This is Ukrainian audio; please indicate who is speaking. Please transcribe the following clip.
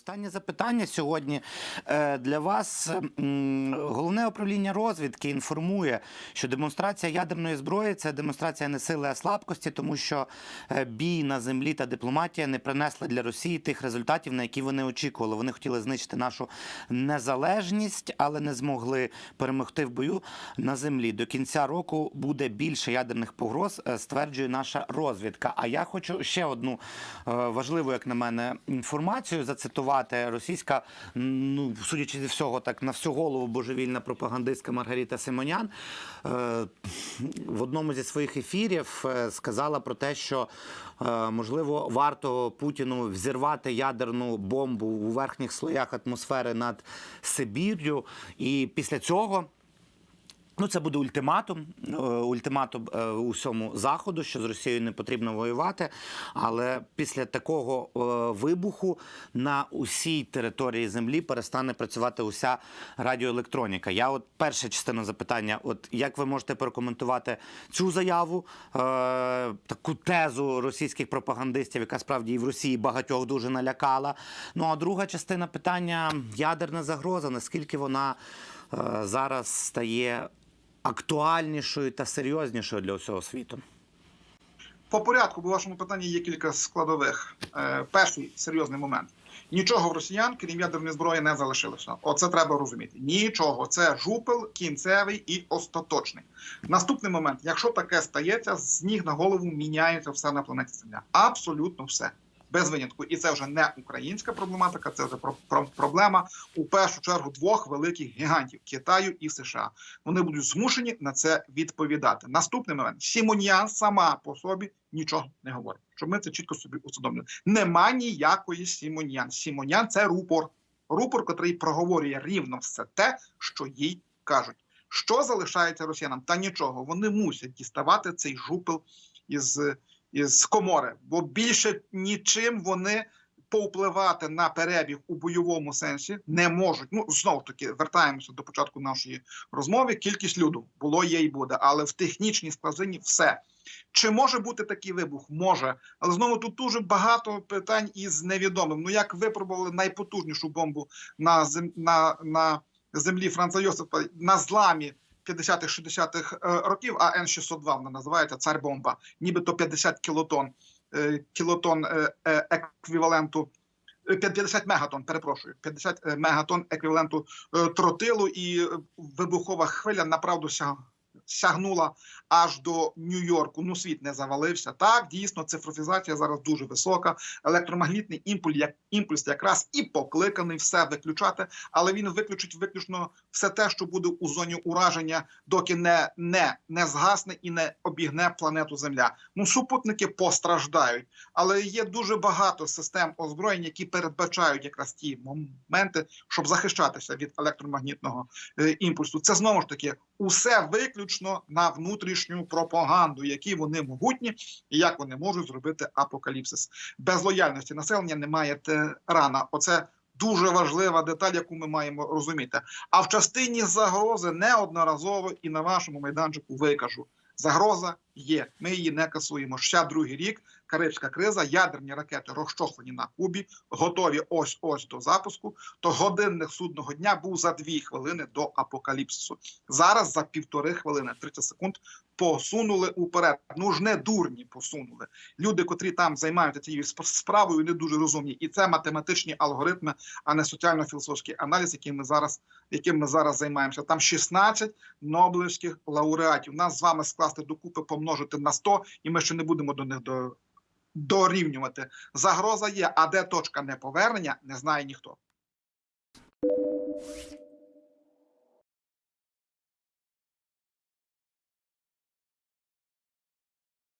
Speaker 1: Останнє запитання сьогодні Е, для вас. Головне управління розвідки інформує, що демонстрація ядерної зброї це демонстрація не сили, а слабкості, тому що е, бій на землі та дипломатія не принесли для Росії тих результатів, на які вони очікували. Вони хотіли знищити нашу незалежність, але не змогли перемогти в бою на землі. До кінця року буде більше ядерних погроз, е, стверджує наша розвідка. А я хочу ще одну е, важливу, як на мене, інформацію зацитувати. Російська, ну судячи зі всього, так на всю голову божевільна пропагандистка Маргарита Симонян е, в одному зі своїх ефірів е, сказала про те, що е, можливо варто Путіну взірвати ядерну бомбу у верхніх слоях атмосфери над Сибір'ю, і після цього. Ну, це буде ультиматум, е, ультиматум е, усьому заходу, що з Росією не потрібно воювати. Але після такого е, вибуху на усій території землі перестане працювати уся радіоелектроніка. Я от перша частина запитання: от як ви можете прокоментувати цю заяву, е, таку тезу російських пропагандистів, яка справді і в Росії багатьох дуже налякала. Ну а друга частина питання ядерна загроза, наскільки вона зараз стає актуальнішою та серйознішою для усього світу?
Speaker 2: По порядку, в вашому питанні є кілька складових. Е, перший серйозний момент. Нічого в росіян, крім ядерної зброї, не залишилося. Оце треба розуміти. Нічого. Це жупел кінцевий і остаточний. Наступний момент: якщо таке стається, з ніг на голову міняється все на планеті Земля. Абсолютно все. Без винятку, і це вже не українська проблематика, це вже про, про проблема у першу чергу двох великих гігантів Китаю і США. Вони будуть змушені на це відповідати. Наступний момент Сімоньян сама по собі нічого не говорить. Щоб ми це чітко собі усвідомили. Нема ніякої Сімоньян. Сімоньян це рупор. Рупор, котрий проговорює рівно все те, що їй кажуть. Що залишається росіянам? Та нічого. Вони мусять діставати цей жупел із, із комори, бо більше нічим вони повпливати на перебіг у бойовому сенсі не можуть. Ну знову таки вертаємося до початку нашої розмови. Кількість люду було, є і буде, але в технічній складині все. Чи може бути такий вибух? Може, але знову тут дуже багато питань із невідомим. Ну як випробували найпотужнішу бомбу на зем... на, на землі Франца Йосипа на зламі 50-х, 60-х е, років, а Н-602 вона називається цар бомба, нібито 50 кілотон, е, кілотон е, еквіваленту. е, 50 мегатон, перепрошую, 50 е, мегатон еквіваленту тротилу, і вибухова хвиля направду сягнула аж до Нью-Йорку. Ну, світ не завалився. Так, дійсно, цифровізація зараз дуже висока. Електромагнітний імпульс, як імпульс якраз і покликаний все виключати, але він виключить виключно все те, що буде у зоні ураження, доки не, не, не згасне і не обігне планету Земля. Ну, супутники постраждають, але є дуже багато систем озброєнь, які передбачають якраз ті моменти, щоб захищатися від електромагнітного е, імпульсу. Це знову ж таки усе виключно на внутрішню пропаганду, які вони могутні, і як вони можуть зробити апокаліпсис. Без лояльності населення немає тирана. Оце дуже важлива деталь, яку ми маємо розуміти. А в частині загрози неодноразово і на вашому майданчику викажу. Загроза є. Ми її не касуємо. Ще другий рік. Карибська криза, ядерні ракети розчохлені на Кубі, готові ось ось до запуску. То годинник судного дня був за дві хвилини до апокаліпсису. Зараз за півтори хвилини, 30 секунд, посунули уперед. Ну ж не дурні посунули. Люди, котрі там займаються цією сп- справою, не дуже розумні. І це математичні алгоритми, а не соціально-філософський аналіз, яким ми зараз, яким ми зараз займаємося. Там 16 нобелівських лауреатів. Нас з вами скласти докупи, помножити на 100, і ми ще не будемо до них до. Дорівнювати загроза є, а де точка неповернення, не знає ніхто.